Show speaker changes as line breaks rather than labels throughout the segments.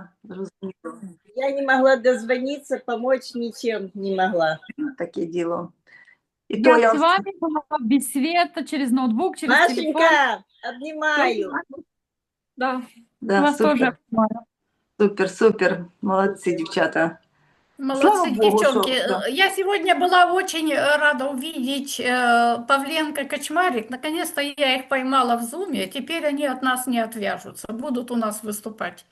да, зрозуміло.
Я не могла дозвониться, помочь ничем не могла.
Таке діло. І то
Я
я
с вами была без света, через ноутбук, через телефон.
Машенька, обнимаю.
Да,
да,
вас
супер,
тоже обнимаю.
супер, супер. Молодці, дівчата. Слава
Молодцы,
богу,
девчонки.
что- да.
Я сегодня была очень э, рада увидеть э, Павленко Кочмарик. Наконец-то я их поймала в зуме. Теперь они от нас не отвяжутся, будут у нас выступать.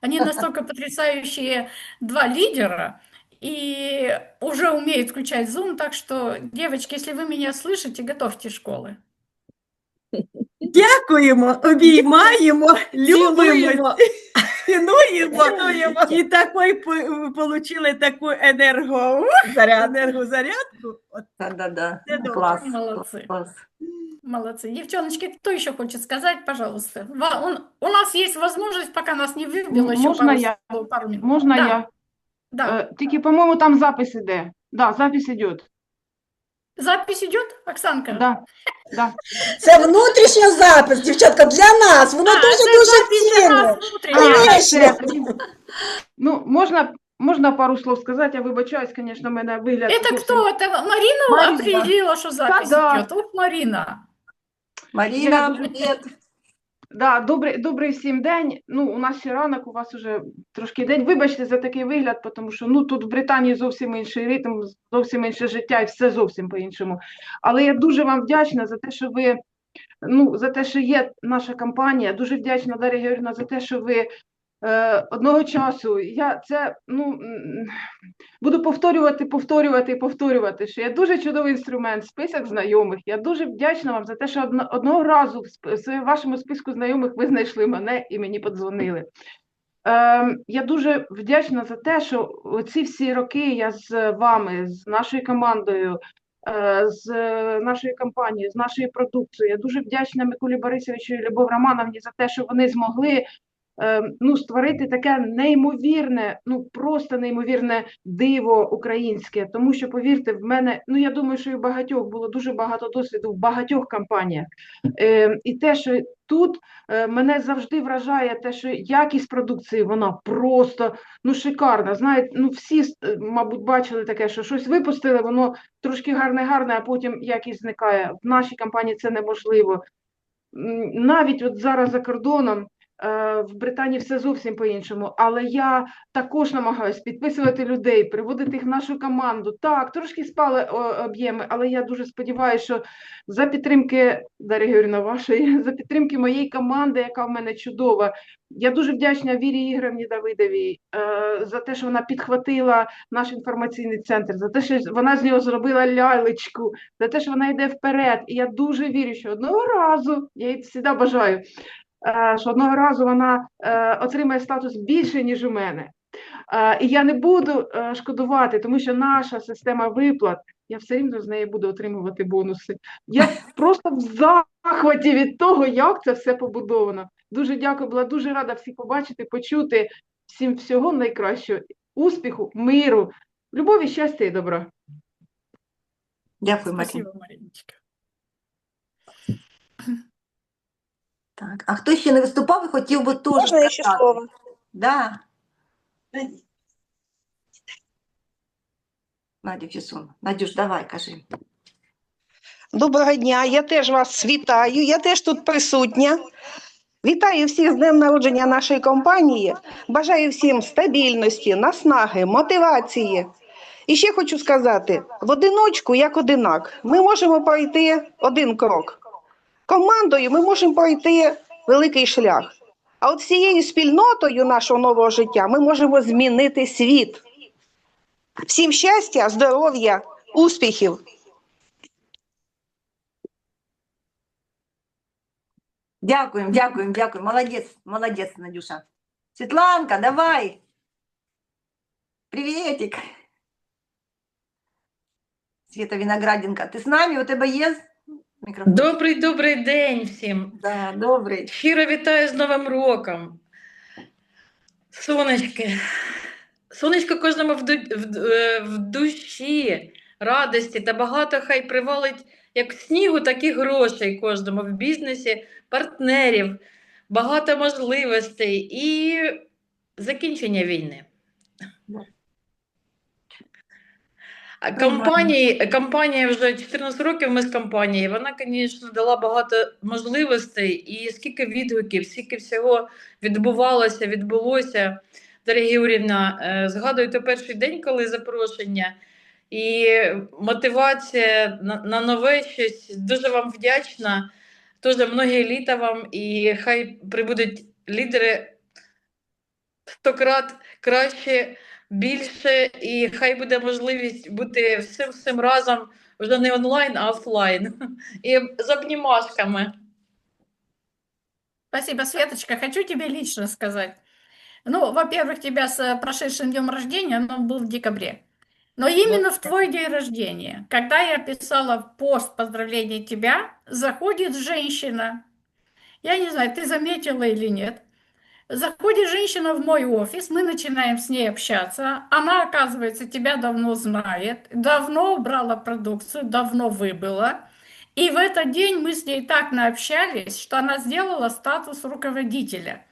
Они настолько потрясающие два лидера и уже умеют включать зум. Так что, девочки, если вы меня слышите, готовьте школы.
Дякуємо, обіймаємо, любимо,
Цінуємо.
цінуємо. І такої по- получили таку енерго, енергозарядку. От
Да, да, да.
Це добре.
Клас,
Молодці.
клас.
Молодцы. Девчоночки, кто еще хочет сказать, пожалуйста? Ва- у- У нас есть возможность, пока нас не выбило, еще
Можна
пару,
я?
слов, пару минут.
Можна
Да.
я?
Да.
Е, Тільки, по-моєму, там запис іде. Да, запис іде.
Запись идет, Оксанка?
Да, да.
Це внутрішній запис, дівчатка, для нас. Воно
А,
дуже
це
дуже
запись для
цінно.
нас внутренняя.
Конечно.
Ну, можна, можна пару слов сказати, я вибачаюсь, звісно, в мене вигляд.
Это
зовсім-
кто? Это Марина
Марина.
определила, что запись
Да-да.
идет? Ух, Марина.
Маріна, привіт.
Да, добрий, добрий всім день. Ну, у нас ще ранок, у вас уже трошки день. Вибачте за такий вигляд, тому що ну, тут в Британії зовсім інший ритм, зовсім інше життя і все зовсім по-іншому. Але я дуже вам вдячна за те, що ви, ну, за те, що є наша компанія. Дуже вдячна, Дар'я Георгіївна, за те, що ви одного часу, я це, ну, буду повторювати, повторювати і повторювати, що є дуже чудовий інструмент, список знайомих. Я дуже вдячна вам за те, що одного разу в вашому списку знайомих ви знайшли мене і мені подзвонили. Ем, я дуже вдячна за те, що ці всі роки я з вами, з нашою командою, е, з е, нашою компанією, з нашою продукцією. Я дуже вдячна Миколі Борисовичу і Любов Романовні за те, що вони змогли ну, створити таке неймовірне, ну просто неймовірне диво українське. Тому що, повірте, в мене, ну я думаю, що і в багатьох було дуже багато досвіду в багатьох компаніях. Ем, і те, що тут е, мене завжди вражає те, що якість продукції вона просто ну шикарна. Знаєте, ну всі, е, мабуть, бачили таке, що щось випустили, воно трошки гарне-гарне, а потім якість зникає. В нашій компанії це неможливо. Навіть от зараз за кордоном. Е, В Британії все зовсім по-іншому, але я також намагаюся підписувати людей, приводити їх в нашу команду. Так, трошки спали об'єми, але я дуже сподіваюся, що за підтримки Дар'я Георгіївна, вашої, за підтримки моєї команди, яка в мене чудова. Я дуже вдячна Вірі Ігорівні Давидовій е, за те, що вона підхватила наш інформаційний центр, за те, що вона з нього зробила лялечку, за те, що вона йде вперед. І я дуже вірю, що одного разу, я їй завжди бажаю, що одного разу вона е, отримає статус більше, ніж у мене. Е, І я не буду е, шкодувати, тому що наша система виплат, я все рівно з неї буду отримувати бонуси. Я просто в захваті від того, як це все побудовано. Дуже дякую, була дуже рада всіх побачити, почути. Всім всього найкращого, успіху, миру, любові, щастя і добра.
Дякую, Маріна. Так, а хто ще не виступав і хотів би теж
Можна я ще
сказати?
слово?
Да. Надя Фісун. Надюш, давай, кажи.
Доброго дня, я теж вас вітаю, я теж тут присутня. Вітаю всіх з днем народження нашої компанії. Бажаю всім стабільності, наснаги, мотивації. І ще хочу сказати: в одиночку, як одинак, ми можемо пройти один крок. Командою ми можемо пройти великий шлях. А от всією спільнотою нашого нового життя ми можемо змінити світ. Всім щастя, здоров'я, успіхів!
Дякуємо, дякуємо, дякуємо. Молодець, молодець, Надюша. Світланка, давай. Приветик. Света Винограденко, ти з нами? У тебе є мікрофон?
Добрий добрий день всім.
Да, добрий.
Щиро вітаю з Новим роком. Сонечки. Сонечко кожному в, ду- в, е, в душі, радості та багато хай привалить як снігу, так і грошей кожному в бізнесі, партнерів, багато можливостей і закінчення війни. А компанії, компанія вже 14 років ми з компанією, вона, звісно, дала багато можливостей, і скільки відгуків, скільки всього відбувалося, відбулося. Дар'я Юрівна, е, згадуєте перший день, коли запрошення, і мотивація на, на нове щось. Дуже вам вдячна. Дуже многі літа вам, і хай прибудуть лідери сто крат краще, більше, і хай буде можливість бути всім всім разом вже не онлайн, а офлайн. І з обнімашками.
Спасибо, Светочка. Хочу тебе лично сказать. Ну, во-первых, тебя с э, прошедшим днем рождения, он был в декабре. Но именно в твой день рождения, когда я писала пост поздравления тебя, заходит женщина. Я не знаю, ты заметила или нет. Заходит женщина в мой офис, мы начинаем с ней общаться. Она, оказывается, тебя давно знает, давно брала продукцию, давно выбыла. И в этот день мы с ней так наобщались, что она сделала статус руководителя.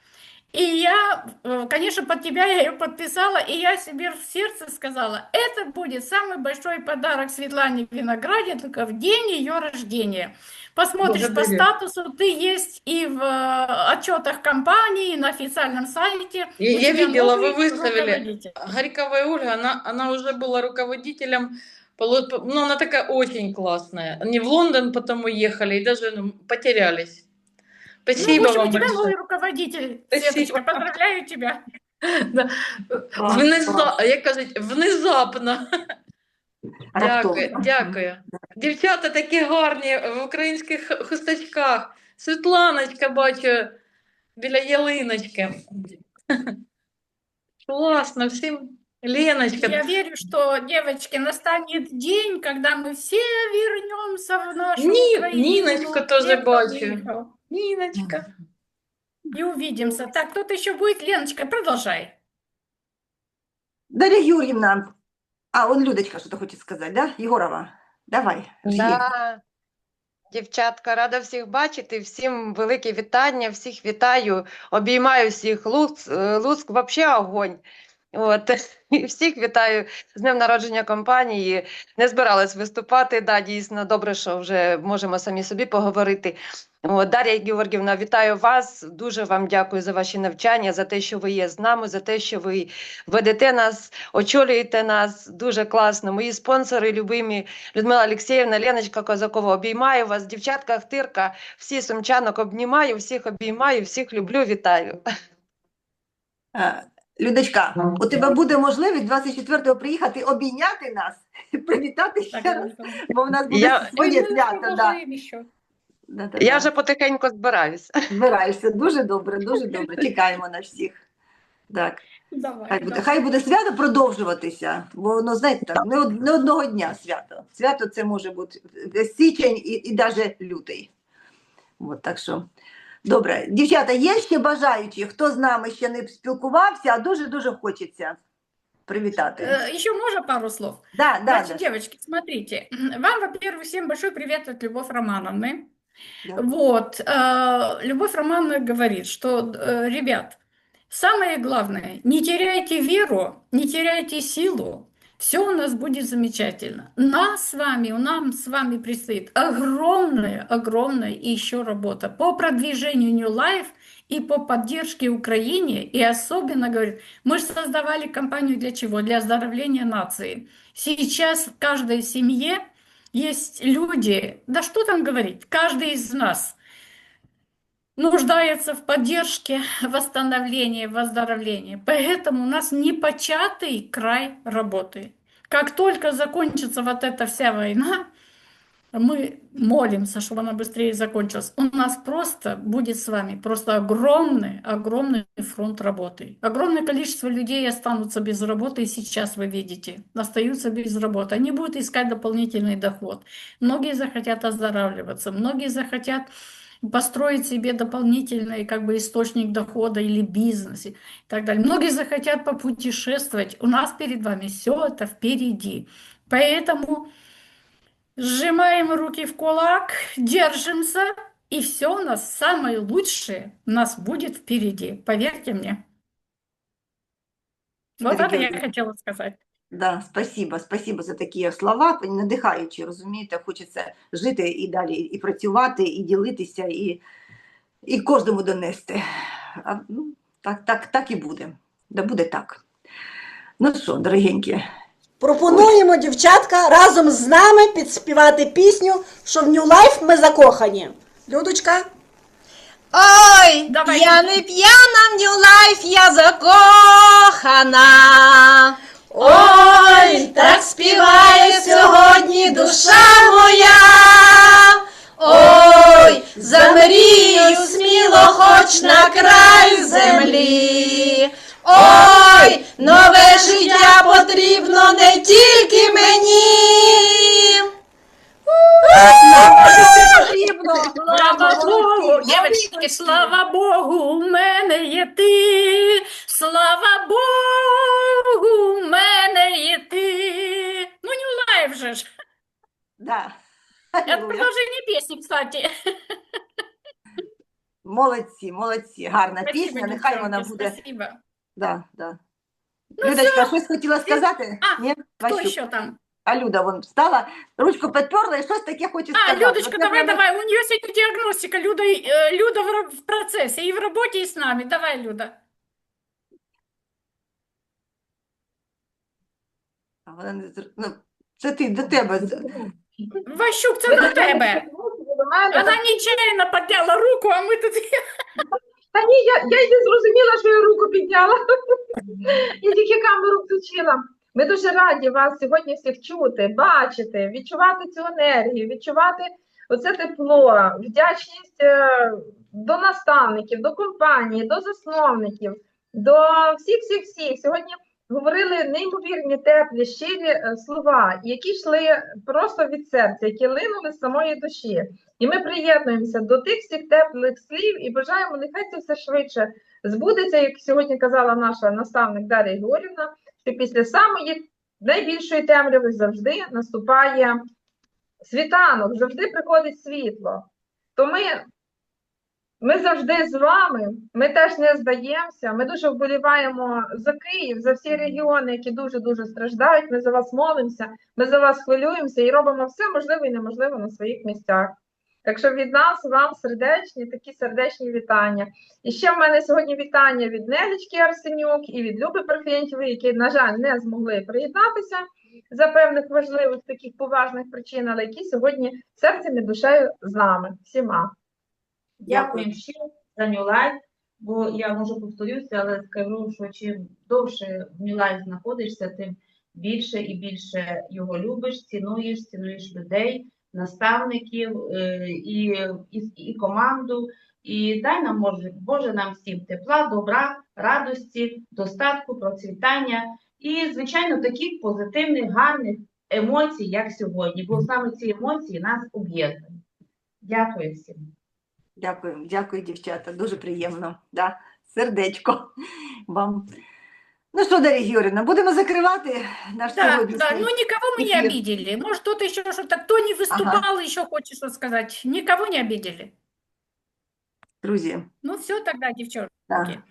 И я, э, конечно, под тебя я ее подписала, и я себе в сердце сказала, это будет самый большой подарок Светлане Винограденко в день ее рождения. Посмотришь по
Благодарю.
статусу, ты есть и в э, отчетах компании, и на официальном сайте.
Я-
У
я видела, вы выставили. Горьковая Ольга, она, она уже была руководителем, ну, она такая очень классная. Они в Лондон потом уехали и даже ну, потерялись.
Ну,
Спасибо
общем,
вам
тебя
большое.
новый руководитель,
Спасибо.
Светочка, поздравляю тебя.
Да.
Клас,
Внеза...
клас.
Як кажуть, внезапно.
Раптово.
Дякую, дякую. Дівчата такі гарні в українських хустачках. Світланочка бачу біля ялиночки. Класно, всім. Леночка,
Я верю, что, девочки, настанет день, когда мы все вернемся в нашу
Ни-
Украину.
Ниночку тоже бачу. Ніночка.
И увидимся. Так, кто-то еще будет? Леночка, продолжай.
Дар'я Юр'ївна, а он Людочка що-то хоче сказати, да? Єгорова, давай. жги.
Да. Дівчатка, рада всіх бачити, всім велике вітання, всіх вітаю, обіймаю всіх. Луцьк, е, Луцьк взагалі огонь. От. І всіх вітаю з днем народження компанії. Не збиралась виступати. Да, дійсно, добре, що вже можемо самі собі поговорити. Дар'я Георгівна, вітаю вас. Дуже вам дякую за ваші навчання, за те, що ви є з нами, за те, що ви ведете нас, очолюєте нас. Дуже класно. Мої спонсори, любимі Людмила Олексіївна, Леночка Козакова, обіймаю вас, дівчатка Ахтирка, всі сумчанок обнімаю, всіх обіймаю, всіх люблю, вітаю.
Людочка, у тебе буде можливість 24-го приїхати обійняти нас, привітати ще раз, бо в нас буде
Я-
своє свято. Да.
продолжаем еще.
Да, да,
Я
да.
вже потихеньку збираюсь.
Збираєшся. Дуже добре, дуже добре. Чекаємо на всіх. Так,
Давай.
хай буде,
давай.
хай буде свято продовжуватися, бо ну, знаєте, там, не, од- не одного дня свято. Свято це може бути весь січень і, і навіть лютий. От, так що. Добре, дівчата, є ще бажаючі, хто з нами ще не спілкувався, а дуже-дуже хочеться привітати.
Э, Еще можно пару слов?
Да, да,
Значит,
да.
девочки, смотрите, вам, во-первых, всем большой привет от Любовь Романовны. Вот, э, Любовь Романовна говорит, что, э, ребят, самое главное, не теряйте веру, не теряйте силу, все у нас будет замечательно. Нас с вами, у нам с вами предстоит огромная, огромная еще работа по продвижению New Life и по поддержке Украине, и особенно, говорит, мы же создавали компанию для чего? Для оздоровления нации. Сейчас в каждой семье есть люди, да что там говорить, каждый из нас нуждается в поддержке, восстановлении, выздоровлении. Поэтому у нас непочатый край работы. Как только закончится вот эта вся война, мы молимся, чтобы она быстрее закончилась. У нас просто будет с вами просто огромный, огромный фронт работы. Огромное количество людей останутся без работы, и сейчас вы видите, остаются без работы. Они будут искать дополнительный доход. Многие захотят оздоравливаться, многие захотят построить себе дополнительный как бы источник дохода или бизнес и так далее. Многие захотят попутешествовать. У нас перед вами все это впереди. Поэтому Сжимаем руки в кулак, держимся, и все у нас самое лучшее у нас будет впереди. Поверьте мне. Вот это я хотела сказать.
Да, спасибо, спасибо за такі слова, надихаючі, розумієте, хочеться жити і далі, і працювати, і ділитися, і, і кожному донести. А, ну, так, так, так і буде. Да буде так. Ну що, дорогенькі,
Пропонуємо, дівчатка, разом з нами підспівати пісню, що в New Life ми закохані. Людочка.
Ой,
Давай.
я не п'яна в New Life, я закохана. Ой, так співає сьогодні душа моя. Ой, замрію сміло, хоч на край землі. Ой, нове життя потрібно не тільки мені.
Слава Богу, девочки, слава Богу, у мене є ти. Слава Богу, у мене є ти. Ну, не лайв же ж.
Да.
Это продолжение песни, кстати.
Молодці, молодці, гарна
Спасибо,
пісня, нехай вона буде.
Спасибо.
Да, да.
Ну,
Людочка, щось хотіла сказати?
А,
Ні?
Кто
Васюк?
еще там?
А Люда вон встала, ручку підперла і щось таке хоче
А,
сказати.
Людочка, давай,
прямо-
давай. У нее сегодня диагностика. Люда, э, Люда в, ра- в процессе и в работе, и с нами. Давай, Люда.
А вона не зр- ну, це ти до тебе.
Ващук, це до тебе. Вона нечаянно підняла руку, а ми тут...
Та ні, я, я й не зрозуміла, що я руку підняла. Я тільки камеру включила. Ми дуже раді вас сьогодні всіх чути, бачити, відчувати цю енергію, відчувати оце тепло, вдячність е, до наставників, до компанії, до засновників, до всіх, всіх, всіх. Сьогодні говорили неймовірні теплі, щирі е, слова, які йшли просто від серця, які линули з самої душі. І ми приєднуємося до тих всіх теплих слів і бажаємо, нехай це все швидше збудеться, як сьогодні казала наша наставник Дар'я Георгівна, що після самої найбільшої темряви завжди наступає світанок, завжди приходить світло. То ми, ми завжди з вами, ми теж не здаємося. Ми дуже вболіваємо за Київ, за всі регіони, які дуже-дуже страждають. Ми за вас молимося, ми за вас хвилюємося і робимо все можливе і неможливе на своїх місцях. Так що від нас вам сердечні, такі сердечні вітання. І ще в мене сьогодні вітання від Нелічки Арсенюк і від Люби Парфєнтьєвої, які, на жаль, не змогли приєднатися за певних важливих таких поважних причин, але які сьогодні серцем і душею з нами всіма.
Дякуємо ще за New Life, бо я можу повторюся, але скажу, що чим довше в New Life знаходишся, тим більше і більше його любиш, цінуєш, цінуєш людей, наставників е, і, і, і команду. І дай нам, Боже, Боже, нам всім тепла, добра, радості, достатку, процвітання і, звичайно, таких позитивних, гарних емоцій, як сьогодні, бо саме ці емоції нас об'єднують. Дякую всім.
Дякую, дякую, дівчата. Дуже приємно. Да. Сердечко вам. Ну що, Дар'я Георгіївна, будемо закривати наш
Да,
сьогоднішній.
да, ну никого мы не
эфир.
обидели. Может, кто-то еще что-то, кто не выступал, еще хочет что сказать. Никого не обидели.
Друзі.
Ну все тогда, девчонки.
Да.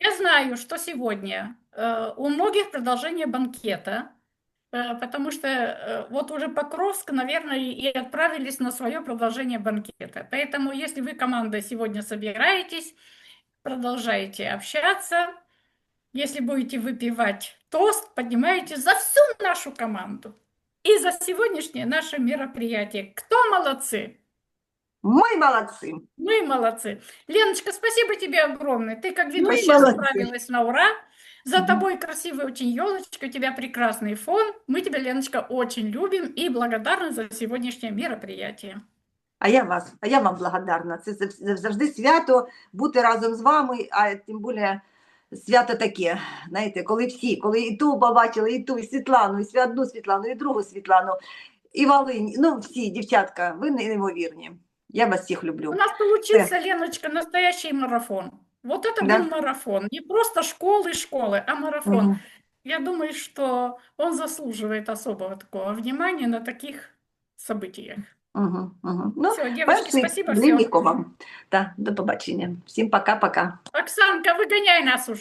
Я знаю, что сегодня э, у многих продолжение банкета, э, потому что э, вот уже Покровск, наверное, и отправились на свое продолжение банкета. Поэтому, если вы командой сегодня собираетесь, продолжаете общаться, если будете выпивать тост, поднимаете за всю нашу команду и за сегодняшнее наше мероприятие. Кто молодцы?
Ми молодці.
Мы молодцы. Леночка, спасибо тебе огромное. Ты, как видно,
Мы молодцы.
справилась на ура. За
Мгм.
тобой красивая очень елочка, у тебя прекрасный фон. Мы тебя, Леночка, очень любим и благодарны за сегодняшнее мероприятие.
А я вас, а я вам благодарна. Це зав- завжди свято бути разом з вами, а тим більше свято таке. Знаєте, коли всі, коли і ту побачили, і ту, і Світлану, і свя- одну Світлану, і другу Світлану, і Волинь. Ну, всі, дівчатка, ви неймовірні. Я вас всіх люблю.
У нас получился, Леночка, настоящий марафон. Вот это
Да.
был марафон. Не просто школы, школы, а марафон.
Мгм.
Я думаю, что он заслуживает особого такого внимания на таких событиях.
Угу, угу. Ну,
Все, девочки, спасибо всем.
вам. Так, до побачення. Всім пока-пока.
Оксанка, выгоняй нас уже.